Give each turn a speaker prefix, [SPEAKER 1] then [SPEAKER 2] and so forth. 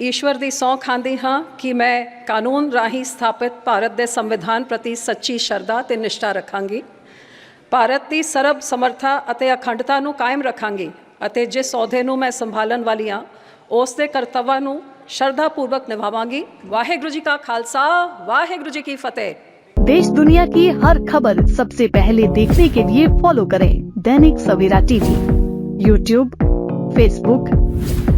[SPEAKER 1] ਈਸ਼ਵਰ ਦੀ ਸਹੁੰ ਖਾਂਦੀ ਹਾਂ ਕਿ ਮੈਂ ਕਾਨੂੰਨ ਰਾਹੀਂ ਸਥਾਪਿਤ ਭਾਰਤ ਦੇ ਸੰਵਿਧਾਨ ਪ੍ਰਤੀ ਸੱਚੀ ਸ਼ਰਧਾ ਤੇ ਨਿਸ਼ਠਾ ਰੱਖਾਂਗੀ ਭਾਰਤ ਦੀ ਸਰਬ ਸਮਰੱਥਾ ਅਤੇ ਅਖੰਡਤਾ ਨੂੰ ਕਾਇਮ ਰੱਖਾਂਗੀ ਅਤੇ ਜਿਸ ਅਹੁਦੇ ਨੂੰ ਮੈਂ ਸੰਭਾਲਣ ਵਾਲੀ ਹਾਂ ਉਸ ਦੇ ਕਰਤੱਵਾਂ ਨੂੰ ਸ਼ਰਧਾ ਪੂਰਵਕ ਨਿਭਾਵਾਂਗੀ ਵਾਹਿਗੁਰੂ ਜੀ ਕਾ ਖਾਲਸਾ ਵਾਹਿਗੁਰੂ ਜੀ ਕੀ ਫਤਿਹ
[SPEAKER 2] देश दुनिया की हर खबर सबसे पहले देखने के लिए फॉलो करें Dainik Savera TV YouTube Facebook